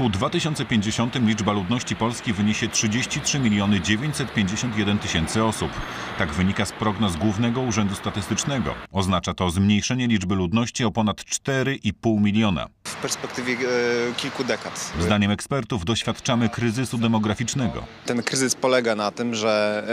roku 2050 liczba ludności Polski wyniesie 33 miliony 951 tysięcy osób. Tak wynika z prognoz Głównego Urzędu Statystycznego. Oznacza to zmniejszenie liczby ludności o ponad 4,5 miliona. Perspektywie e, kilku dekad. Zdaniem ekspertów doświadczamy kryzysu demograficznego. Ten kryzys polega na tym, że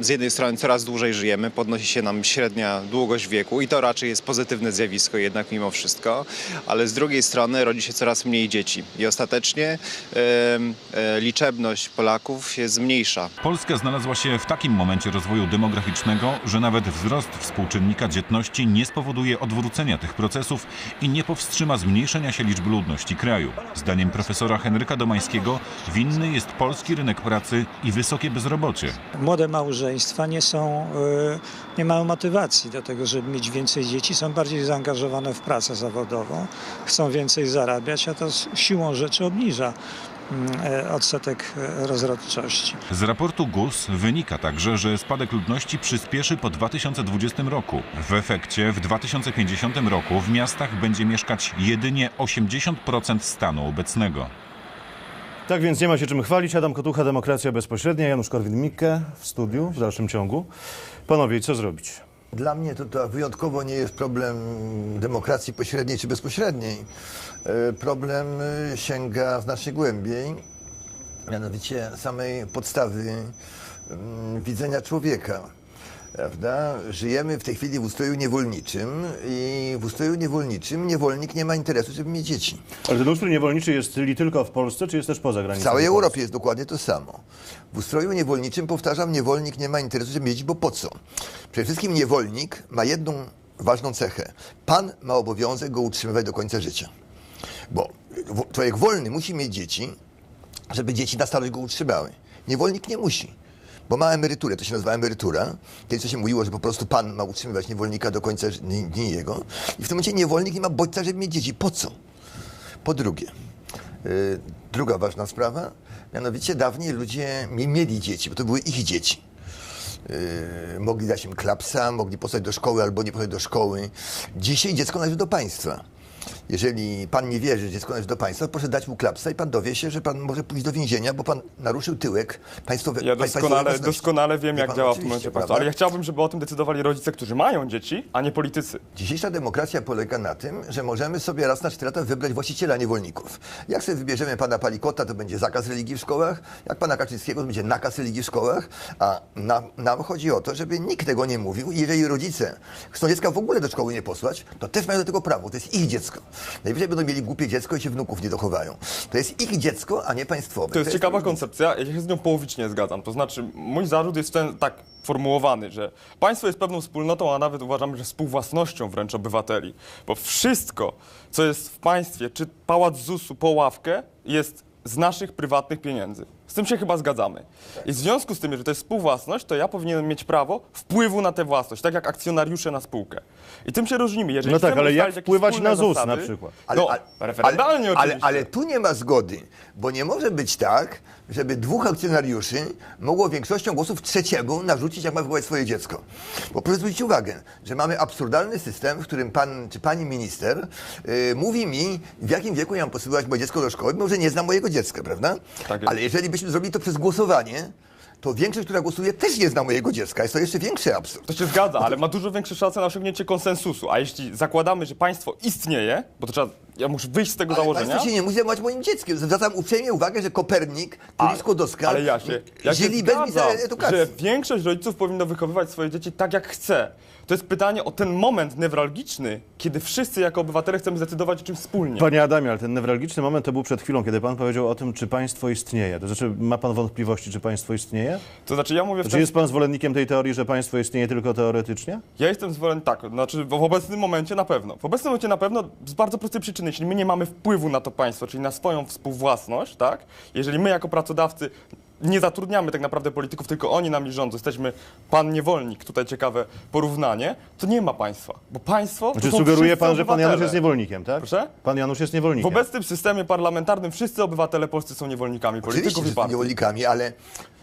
z jednej strony coraz dłużej żyjemy, podnosi się nam średnia długość wieku i to raczej jest pozytywne zjawisko jednak mimo wszystko, ale z drugiej strony rodzi się coraz mniej dzieci i ostatecznie e, liczebność Polaków się zmniejsza. Polska znalazła się w takim momencie rozwoju demograficznego, że nawet wzrost współczynnika dzietności nie spowoduje odwrócenia tych procesów i nie powstrzyma zmniejszenia się liczby ludności kraju. Zdaniem profesora Henryka Domańskiego winny jest polski rynek pracy i wysokie bezrobocie. Młode małżeństwa nie są, y, nie mają motywacji do tego, żeby mieć więcej dzieci, są bardziej zaangażowane w pracę zawodową, chcą więcej zarabiać, a to siłą rzeczy obniża e, odsetek e, rozrodczości. Z raportu GUS wynika także, że spadek ludności przyspieszy po 2020 roku. W efekcie w 2050 roku w miastach będzie mieszkać jedynie 80% stanu obecnego. Tak więc nie ma się czym chwalić. Adam Kotucha, Demokracja Bezpośrednia, Janusz Korwin-Mikke w studiu w dalszym ciągu. Panowie, co zrobić? Dla mnie to, to wyjątkowo nie jest problem demokracji pośredniej czy bezpośredniej. E, Problem e, sięga znacznie głębiej, mianowicie samej podstawy mm, widzenia człowieka. Prawda? Żyjemy w tej chwili w ustroju niewolniczym i w ustroju niewolniczym niewolnik nie ma interesu, żeby mieć dzieci. Ale ten ustrój niewolniczy jest li tylko w Polsce, czy jest też poza W granicami całej? Europie jest dokładnie to samo. W ustroju niewolniczym, powtarzam, niewolnik nie ma interesu, żeby mieć, bo po co? Przede wszystkim niewolnik ma jedną ważną cechę. Pan ma obowiązek go utrzymywać do końca życia. Bo człowiek wolny musi mieć dzieci, żeby dzieci na starość go utrzymały. Niewolnik nie musi, bo ma emeryturę, to się nazywa emerytura. Kiedyś to się mówiło, że po prostu pan ma utrzymywać niewolnika do końca dni jego. I w tym momencie niewolnik nie ma bodźca, żeby mieć dzieci. Po co? Po drugie, y, druga ważna sprawa, mianowicie dawniej ludzie nie mieli dzieci, bo to były ich dzieci. Yy, mogli dać im klapsa, mogli posłać do szkoły albo nie posłać do szkoły. Dzisiaj dziecko należy do państwa. Jeżeli pan nie wierzy, że należy do państwa, proszę dać mu klapsa i pan dowie się, że pan może pójść do więzienia, bo pan naruszył tyłek państwowe, Ja doskonale, doskonale wiem, Wie jak działa w tym momencie państwo. Ale ja chciałbym, żeby o tym decydowali rodzice, którzy mają dzieci, a nie politycy. Dzisiejsza demokracja polega na tym, że możemy sobie raz na cztery lata wybrać właściciela niewolników. Jak sobie wybierzemy pana Palikota, to będzie zakaz religii w szkołach, jak pana Kaczyńskiego, to będzie nakaz religii w szkołach, a nam, nam chodzi o to, żeby nikt tego nie mówił jeżeli rodzice chcą dziecka w ogóle do szkoły nie posłać, to też mają do tego prawo, to jest ich dziecko. Najwyżej będą mieli głupie dziecko i się wnuków nie dochowają. To jest ich dziecko, a nie państwowe. To jest ciekawa różnica. koncepcja, ja się z nią połowicznie zgadzam. To znaczy, mój zarzut jest ten tak formułowany, że państwo jest pewną wspólnotą, a nawet uważamy, że współwłasnością wręcz obywateli. Bo wszystko, co jest w państwie, czy pałac ZUS-u po ławkę, jest z naszych prywatnych pieniędzy. Z tym się chyba zgadzamy. I w związku z tym, że to jest współwłasność, to ja powinienem mieć prawo wpływu na tę własność, tak jak akcjonariusze na spółkę. I tym się różnimy. Jeżeli No tak, ale jak wpływać na ZUS zasady, na przykład? no, referendalnie ale, oczywiście. ale tu nie ma zgody, bo nie może być tak, żeby dwóch akcjonariuszy mogło większością głosów trzeciemu narzucić, jak ma wychować swoje dziecko. Bo proszę zwrócić uwagę, że mamy absurdalny system, w którym pan czy pani minister yy, mówi mi, w jakim wieku ja mam posyłać moje dziecko do szkoły, mimo że nie znam mojego dziecka, prawda? Tak ale jeżeli byśmy zrobili to przez głosowanie, to większość, która głosuje, też nie zna mojego dziecka. Jest to jeszcze większy absurd. To się zgadza, ale ma dużo większe szanse na osiągnięcie konsensusu. A jeśli zakładamy, że państwo istnieje, bo to trzeba, ja muszę wyjść z tego Ale założenia. państwo się nie musi zajmować moim dzieckiem. Zwracam uprzejmie uwagę, że Kopernik, Turis Skłodowska Ale ja się, ja się bez edukacji. że większość rodziców powinno wychowywać swoje dzieci tak, jak chce. To jest pytanie o ten moment newralgiczny, kiedy wszyscy jako obywatele chcemy zdecydować o czymś wspólnie. Panie Adamie, ale ten newralgiczny moment to był przed chwilą, kiedy pan powiedział o tym, czy państwo istnieje. To znaczy, ma pan wątpliwości, czy państwo istnieje? To znaczy, ja mówię w Czy ten jest pan zwolennikiem tej teorii, że państwo istnieje tylko teoretycznie? Ja jestem zwolenny tak, znaczy w obecnym momencie na pewno. W obecnym momencie na pewno z bardzo prostej przyczyny. Jeśli my nie mamy wpływu na to państwo, czyli na swoją współwłasność, tak? Jeżeli my jako pracodawcy nie zatrudniamy tak naprawdę polityków, tylko oni nami rządzą, jesteśmy pan niewolnik, tutaj ciekawe porównanie, to nie ma państwa. Bo państwo to Znaczy, sugeruje pan, że pan Janusz jest niewolnikiem, tak? Proszę? Pan Janusz jest W niewolnikiem. obecnym systemie parlamentarnym wszyscy obywatele polscy są niewolnikami Oczywiście, polityków że i są partii. niewolnikami, ale,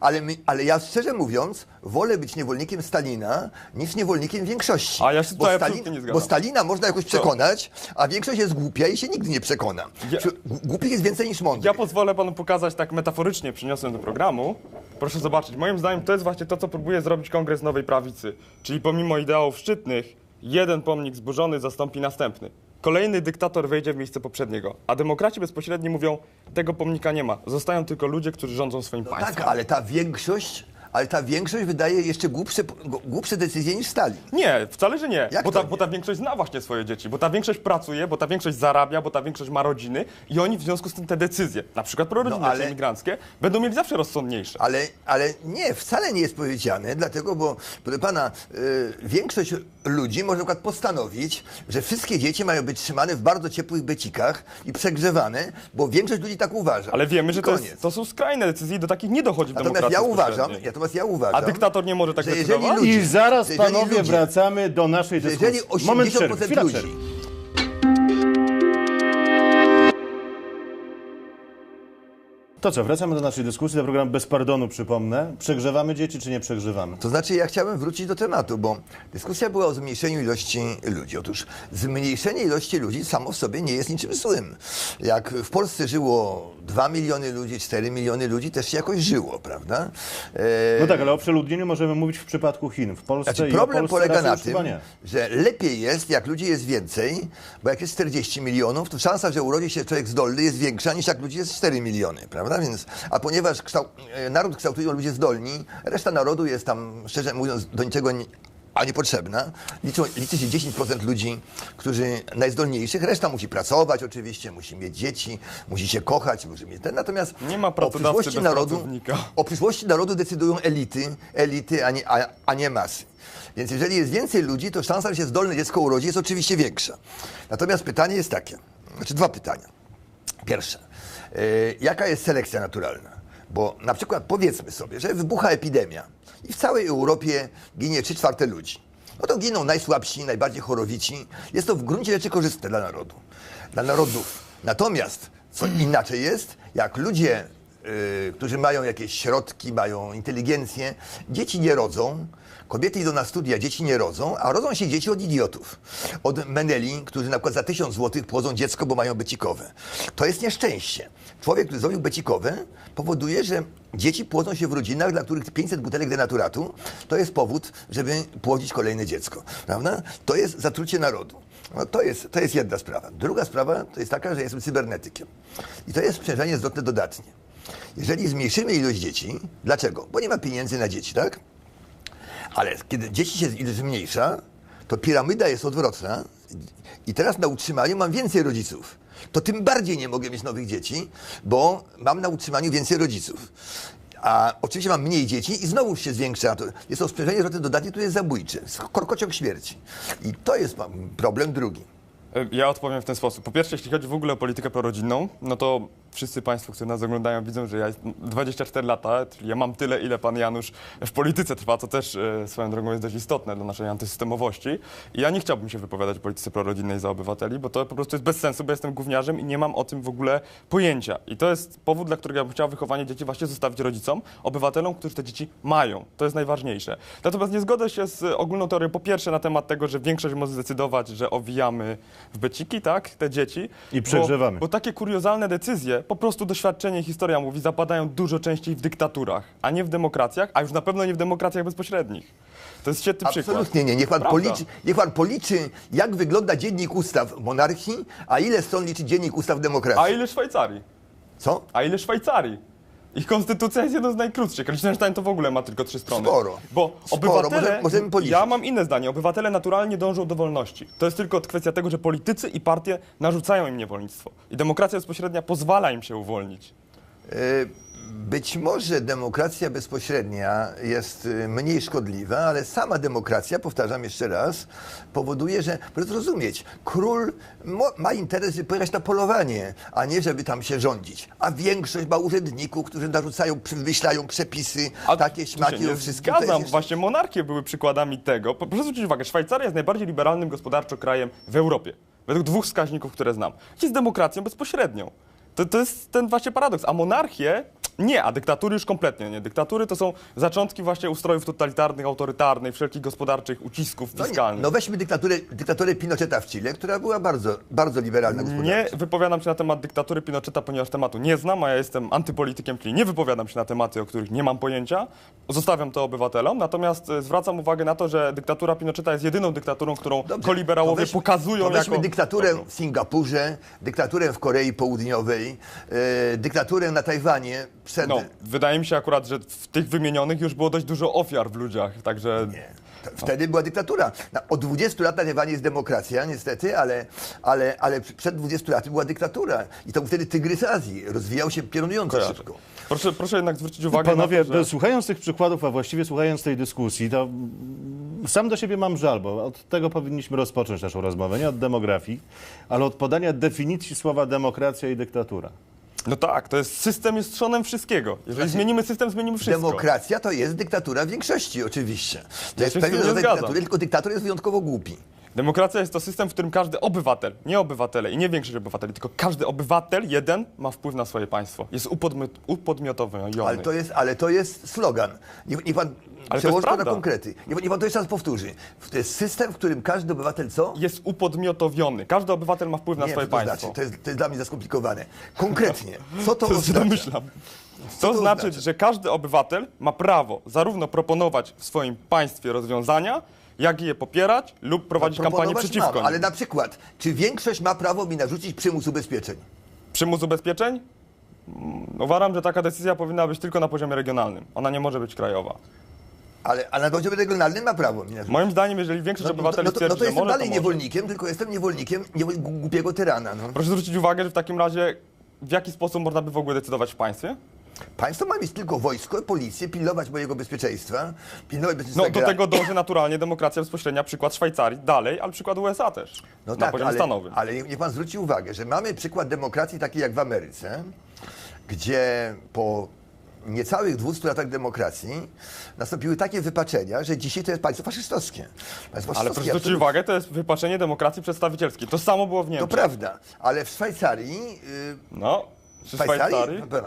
Ale, my, ale ja szczerze mówiąc, wolę być niewolnikiem Stalina niż niewolnikiem większości. A ja się bo, tutaj absolutnie nie zgadzam. bo Stalina można jakoś przekonać, a większość jest głupia i się nigdy nie przekona. Ja- Głupich jest więcej niż mądrych. Ja pozwolę panu pokazać tak metaforycznie, przyniosłem do programu. Proszę zobaczyć, moim zdaniem to jest właśnie to, co próbuje zrobić Kongres Nowej Prawicy. Czyli pomimo ideałów szczytnych, jeden pomnik zburzony zastąpi następny. Kolejny dyktator wejdzie w miejsce poprzedniego. A demokraci bezpośredni mówią, tego pomnika nie ma. Zostają tylko ludzie, którzy rządzą swoim państwem. Tak, ale ta większość, ale ta większość wydaje jeszcze głupsze, głupsze decyzje niż Stalin. Nie, wcale, że nie. Jak Bo to ta, nie? bo ta większość zna właśnie swoje dzieci, bo ta większość pracuje, bo ta większość zarabia, bo ta większość ma rodziny i oni w związku z tym te decyzje, na przykład prorodzinne No, ale- czy imigranckie, będą mieli zawsze rozsądniejsze. Ale, ale nie, wcale nie jest powiedziane, dlatego, bo proszę pana, y, większość ludzi może na przykład postanowić, że wszystkie dzieci mają być trzymane w bardzo ciepłych becikach i przegrzewane, bo większość ludzi tak uważa. Ale wiemy, że to, jest, to są skrajne decyzje i do takich nie dochodzi w Natomiast demokracji ja uważam, bezpośredniej. Natomiast ja uważam, A dyktator nie może tak że jeżeli decydować? ludzie- I zaraz, że jeżeli panowie, ludzie- wracamy do naszej że dyskusji. jeżeli 80% Moment przerwy, chwila ludzi przerwy. To co, wracamy do naszej dyskusji, do programu Bez Pardonu, przypomnę. Przegrzewamy dzieci, czy nie przegrzewamy? To znaczy, ja chciałem wrócić do tematu, bo dyskusja była o zmniejszeniu ilości ludzi. Otóż zmniejszenie ilości ludzi samo w sobie nie jest niczym złym. Jak w Polsce żyło 2 miliony ludzi, 4 miliony ludzi, też się jakoś żyło, prawda? E, No tak, ale o przeludnieniu możemy mówić w przypadku Chin. W Polsce Znaczy, problem Polsce polega na tym, że lepiej jest, jak ludzi jest więcej, bo jak jest 40 milionów, to szansa, że urodzi się człowiek zdolny jest większa niż jak ludzi jest 4 miliony, prawda? Więc, a ponieważ kształ, e, naród kształtują ludzie zdolni, reszta narodu jest tam, szczerze mówiąc, do niczego nie, a niepotrzebna. Liczą, liczy się 10% ludzi, którzy najzdolniejszych, reszta musi pracować oczywiście, musi mieć dzieci, musi się kochać, musi mieć ten. Natomiast Nie ma o przyszłości narodu, o przyszłości narodu decydują elity, elity, a nie, a, a nie masy. Więc jeżeli jest więcej ludzi, to szansa, że się zdolne dziecko urodzi, jest oczywiście większa. Natomiast pytanie jest takie, znaczy dwa pytania. Pierwsze, e, jaka jest selekcja naturalna? Bo na przykład powiedzmy sobie, że wybucha epidemia i w całej Europie ginie 3 czwarte ludzi. No to giną najsłabsi, najbardziej chorowici. Jest to w gruncie rzeczy korzystne dla narodu, dla narodów. Natomiast co inaczej jest, jak ludzie, którzy mają jakieś środki, mają inteligencję, dzieci nie rodzą, Kobiety idą na studia, dzieci nie rodzą, a rodzą się dzieci od idiotów. Od meneli, którzy na przykład za tysiąc złotych płodzą dziecko, bo mają becikowe. To jest nieszczęście. Człowiek, który zrobił becikowe, powoduje, że dzieci płodzą się w rodzinach, dla których 500 butelek denaturatu to jest powód, żeby płodzić kolejne dziecko. Prawda? To jest zatrucie narodu. No, to, jest, to jest jedna sprawa. Druga sprawa to jest taka, że jestem cybernetykiem. I to jest sprzężenie zwrotne dodatnie. Jeżeli zmniejszymy ilość dzieci, dlaczego? Bo nie ma pieniędzy na dzieci, tak? Ale kiedy dzieci się zmniejsza, to piramida jest odwrotna i teraz na utrzymaniu mam więcej rodziców. To tym bardziej nie mogę mieć nowych dzieci, bo mam na utrzymaniu więcej rodziców. A oczywiście mam mniej dzieci i znowu się zwiększa. Jest to sprzężenie zwrotne dodatnie, które jest zabójcze. Korkociąg śmierci. I to jest problem drugi. Ja odpowiem w ten sposób. Po pierwsze, jeśli chodzi w ogóle o politykę prorodzinną, no to wszyscy Państwo, którzy nas oglądają, widzą, że ja jestem 24 lata, czyli ja mam tyle, ile Pan Janusz w polityce trwa, co też e, swoją drogą jest dość istotne dla naszej antysystemowości. I ja nie chciałbym się wypowiadać o polityce prorodzinnej za obywateli, bo to po prostu jest bez sensu, bo jestem gówniarzem i nie mam o tym w ogóle pojęcia. I to jest powód, dla którego ja bym chciał wychowanie dzieci właśnie zostawić rodzicom, obywatelom, którzy te dzieci mają. To jest najważniejsze. Natomiast nie zgodzę się z ogólną teorią, po pierwsze na temat tego, że większość może zdecydować, że owijamy w beciki, tak, te dzieci. I przegrzewamy. Bo, bo takie kuriozalne decyzje, po prostu doświadczenie i historia mówi, zapadają dużo częściej w dyktaturach, a nie w demokracjach, a już na pewno nie w demokracjach bezpośrednich. To jest świetny przykład. Absolutnie nie. Niech pan, Prawda. policzy, niech pan policzy, jak wygląda dziennik ustaw monarchii, a ile stron liczy dziennik ustaw demokracji. A ile Szwajcarii? Co? A ile Szwajcarii? Ich konstytucja jest jedną z najkrótszych. Liechtenstein to w ogóle ma tylko trzy strony. Sporo. Bo Sporo. obywatele, Możemy- możemy policzyć. ja mam inne zdanie. Obywatele naturalnie dążą do wolności. To jest tylko kwestia tego, że politycy i partie narzucają im niewolnictwo. I demokracja bezpośrednia pozwala im się uwolnić. Y, Być może demokracja bezpośrednia jest y, mniej szkodliwa, ale sama demokracja, powtarzam jeszcze raz, powoduje, że, proszę zrozumieć, król ma interes, żeby pojechać na polowanie, a nie żeby tam się rządzić. A większość ma urzędników, którzy narzucają, wymyślają przepisy, takie tu śmaki o wszystkim. Zgadzam, jeszcze- właśnie monarchie były przykładami tego. Proszę zwrócić uwagę, Szwajcaria jest najbardziej liberalnym gospodarczo krajem w Europie. Według dwóch wskaźników, które znam. Jest demokracją bezpośrednią. To, to jest ten właśnie paradoks. A monarchie Nie, a dyktatury już kompletnie nie. Dyktatury to są zaczątki właśnie ustrojów totalitarnych, autorytarnych, wszelkich gospodarczych ucisków No, nie, fiskalnych. no weźmy dyktaturę, dyktaturę Pinocheta w Chile, która była bardzo, bardzo liberalna Nie wypowiadam się na temat dyktatury Pinocheta, ponieważ tematu nie znam, a ja jestem antypolitykiem, czyli nie wypowiadam się na tematy, o których nie mam pojęcia. Zostawiam to obywatelom, natomiast e, zwracam uwagę na to, że dyktatura Pinocheta jest jedyną dyktaturą, którą Dobrze, koliberałowie weźmy- pokazują weźmy jako... dyktaturę dobrą. w Singapurze, dyktaturę w Korei Południowej, e, dyktaturę na Tajwanie przed... No, wydaje mi się akurat, że w tych wymienionych już było dość dużo ofiar w ludziach, także... Nie. Wtedy była dyktatura. Od 20 lat na Tajwanie jest demokracja, niestety, ale, ale, ale przed 20 laty była dyktatura. I to był wtedy tygrys Azji. Rozwijał się piorunująco Kojarzę. szybko. Proszę, proszę jednak zwrócić uwagę Panowie, na to, że... słuchając tych przykładów, a właściwie słuchając tej dyskusji, to sam do siebie mam żal, bo od tego powinniśmy rozpocząć naszą rozmowę, nie od demografii, ale od podania definicji słowa demokracja i dyktatura. No tak, to jest system jest trzonem wszystkiego. Jeżeli zmienimy system, zmienimy wszystko. Demokracja to jest dyktatura większości, oczywiście. To jest z tym pewien rodzaj dyktatury, tylko dyktator jest wyjątkowo głupi. Demokracja jest to system, w którym każdy obywatel, nie obywatele i nie większość obywateli, tylko każdy obywatel jeden ma wpływ na swoje państwo. Jest upodmiot, upodmiotowiony. Ale to jest, ale to jest slogan. Niech, niech pan przełoży to na konkrety. Niech, pan to jeszcze raz powtórzy. To jest system, w którym każdy obywatel co? Jest upodmiotowiony. Każdy obywatel ma wpływ na Nie, swoje to państwo. znaczy? To jest, to jest dla mnie za skomplikowane. Konkretnie, co to, To oznacza? Co To to znaczy, oznacza? że każdy obywatel ma prawo zarówno proponować w swoim państwie rozwiązania, jak i je popierać lub prowadzić kampanię Proponować przeciwko mam, nim. ale na przykład, czy większość ma prawo mi narzucić przymus ubezpieczeń? Przymus ubezpieczeń? Mm, Uważam, że taka decyzja powinna być tylko na poziomie regionalnym. Ona nie może być krajowa. Ale, ale na poziomie regionalnym ma prawo. Moim zdaniem, jeżeli większość No, obywateli no, to, twierdzi, no to jestem może, dalej to może. niewolnikiem, tylko jestem niewolnikiem niewol, głupiego tyrana. No. Proszę zwrócić uwagę, że w takim razie w jaki sposób można by w ogóle decydować w państwie? Państwo ma mieć tylko wojsko, policję, pilnować mojego bezpieczeństwa, pilnować bezpieczeństwa No do tego dąży naturalnie demokracja bezpośrednia, przykład Szwajcarii, dalej, ale przykład USA też, No na tak, poziomie ale, stanowym. ale niech pan zwróci uwagę, że mamy przykład demokracji takiej jak w Ameryce, gdzie po niecałych 200 latach demokracji nastąpiły takie wypaczenia, że dzisiaj to jest państwo faszystowskie. Państwo Ale proszę zwrócić uwagę, to jest wypaczenie demokracji przedstawicielskiej. To samo było w To Niemczech. prawda, ale w Szwajcarii, yy, No, przy Szwajcarii Szwajcarii. no,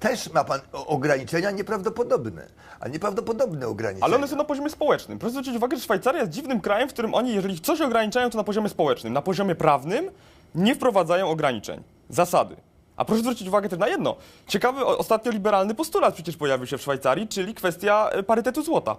też ma pan ograniczenia nieprawdopodobne, a nieprawdopodobne ograniczenia. Ale one są na poziomie społecznym. Proszę zwrócić uwagę, że Szwajcaria jest dziwnym krajem, w którym oni, jeżeli coś ograniczają, to na poziomie społecznym. Na poziomie prawnym nie wprowadzają ograniczeń. Zasady. A proszę zwrócić uwagę też na jedno. Ciekawy o- ostatnio liberalny postulat przecież pojawił się w Szwajcarii, czyli kwestia e, parytetu złota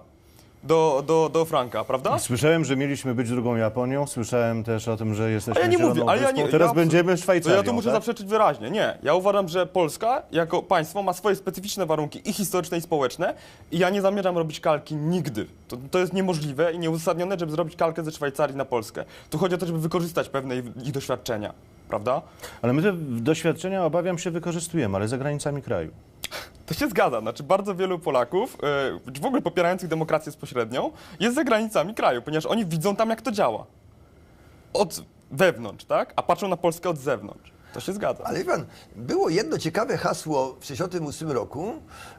do, do, do franka, prawda? Słyszałem, że mieliśmy być drugą Japonią, słyszałem też o tym, że jesteśmy A ja nie zieloną mówię, ale ja wyspą. nie. Teraz ja, będziemy To Szwajcarią, ja tu muszę tak? zaprzeczyć wyraźnie. Nie. Ja uważam, że Polska jako państwo ma swoje specyficzne warunki i historyczne, i społeczne i ja nie zamierzam robić kalki nigdy. To, to jest niemożliwe i nieuzasadnione, żeby zrobić kalkę ze Szwajcarii na Polskę. Tu chodzi o to, żeby wykorzystać pewne ich, ich doświadczenia. Prawda? Ale my te doświadczenia, obawiam się, wykorzystujemy, ale za granicami kraju. To się zgadza. Znaczy bardzo wielu Polaków, yy, w ogóle popierających demokrację bezpośrednią, jest za granicami kraju, ponieważ oni widzą tam, jak to działa. Od wewnątrz, tak? A patrzą na Polskę od zewnątrz. To się zgadza. Ale wie pan, było jedno ciekawe hasło w 1968 roku,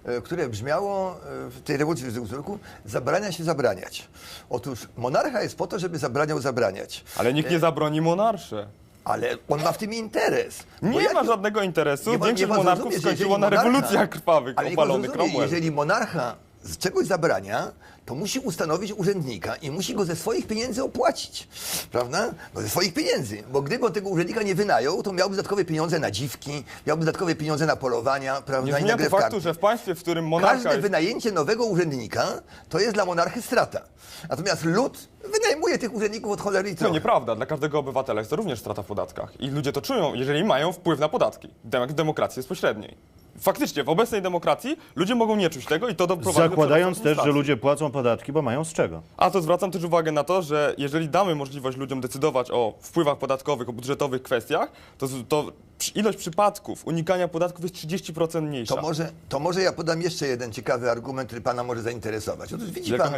e, które brzmiało e, w tej rewolucji w 1968 roku, zabrania się zabraniać. Otóż monarcha jest po to, żeby zabraniał zabraniać, Ale nikt nie zabroni monarsze. Ale on ma w tym interes. Bo Nie jak- ma żadnego interesu. nie Większość nie monarchów skończyło na rewolucjach krwawych, Ale opalonych Cromwell. jeżeli monarcha czegoś zabrania, to musi ustanowić urzędnika i musi go ze swoich pieniędzy opłacić. Prawda? No ze swoich pieniędzy. Bo gdyby on tego urzędnika nie wynajął, to miałby dodatkowe pieniądze na dziwki, miałby dodatkowe pieniądze na polowania, prawda? Nie i na grę faktu, że w państwie, w którym monarcha Każde jest... wynajęcie nowego urzędnika to jest dla monarchy strata. Natomiast lud wynajmuje tych urzędników od cholery i To nieprawda. Dla każdego obywatela jest to również strata w podatkach. I ludzie to czują, jeżeli mają wpływ na podatki. Dem- demokracji bezpośredniej. Faktycznie, w obecnej demokracji ludzie mogą nie czuć tego i to doprowadzi do Zakładając przerostu też, że ludzie płacą podatki, bo mają z czego. A to zwracam też uwagę na to, że jeżeli damy możliwość ludziom decydować o wpływach podatkowych, o budżetowych kwestiach, to, to ilość przypadków unikania podatków jest 30% mniejsza. To może, to może ja podam jeszcze jeden ciekawy argument, który pana może zainteresować. Otóż widzi pan,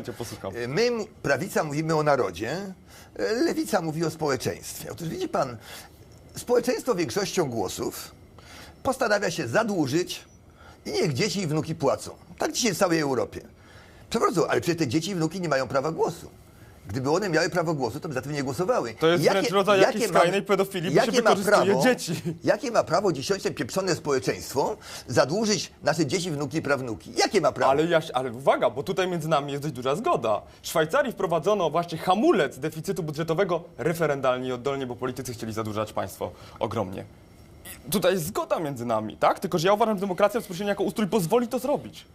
e, my, prawica, mówimy o narodzie, e, lewica mówi o społeczeństwie. Otóż widzi pan, społeczeństwo większością głosów postanawia się zadłużyć i niech dzieci i wnuki płacą. Tak dzisiaj w całej Europie. Przepraszam, ale przecież te dzieci i wnuki nie mają prawa głosu. Gdyby one miały prawo głosu, to by za tym nie głosowały. To jest wręcz rodzaj jakiejś skrajnej pedofilii, bo się jakie ma wykorzystuje prawo- dzieci. Jakie ma prawo dzisiejsze pieprzone społeczeństwo zadłużyć nasze dzieci, wnuki i prawnuki? Jakie ma prawo? Ale, Jaś, ale uwaga, bo tutaj między nami jest dość duża zgoda. W Szwajcarii wprowadzono właśnie hamulec deficytu budżetowego referendalnie i oddolnie, bo politycy chcieli zadłużać państwo ogromnie. Tutaj jest zgoda między nami, tak? Tylko, że ja uważam, że demokracja bezpośrednio jako ustrój pozwoli to zrobić.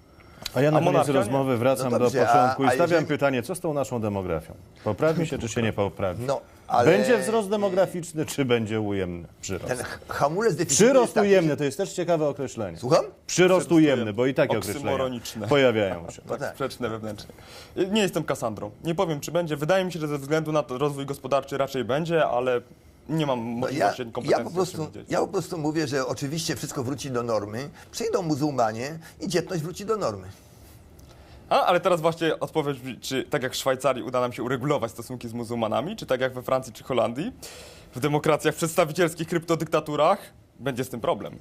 A ja na koniec monarchia rozmowy wracam No dobrze, do początku a- i a stawiam jeżeli- pytanie, co z tą naszą demografią? Poprawi się, czy się nie poprawi? No, ale- Będzie wzrost demograficzny, czy będzie ujemny przyrost? Ten ch- hamulec deficytu Przyrost jest taki, ujemny, to jest też ciekawe określenie. Słucham? Przyrost ujemny, bo i takie Oksymoroniczne. określenia pojawiają się. No tak. Sprzeczne wewnętrznie. Nie jestem Kasandrą. Nie powiem, czy będzie. Wydaje mi się, że ze względu na to rozwój gospodarczy raczej będzie, ale nie mam No ja, możliwości ani ja, kompetencji. po prostu, ja po prostu mówię, że oczywiście wszystko wróci do normy, przyjdą muzułmanie i dzietność wróci do normy. A, ale teraz właśnie odpowiedź, czy tak jak w Szwajcarii uda nam się uregulować stosunki z muzułmanami, czy tak jak we Francji czy Holandii, w demokracjach przedstawicielskich, kryptodyktaturach, będzie z tym problem.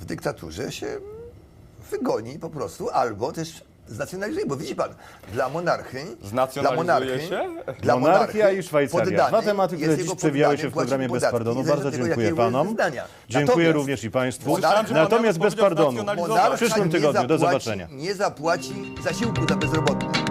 W dyktaturze się wygoni po prostu, albo też znacjonalizuje, bo widzi pan, dla monarchy, dla monarchy, się? dla Monarchia monarchy i Szwajcaria. Dwa tematy, które dziś przewijały się w programie Bez Pardonu. Bardzo tego, dziękuję panom. Dziękuję również i państwu. monarcha Natomiast bez pardonu. W przyszłym tygodniu. Do zobaczenia. Nie zapłaci zasiłku za bezrobotnych.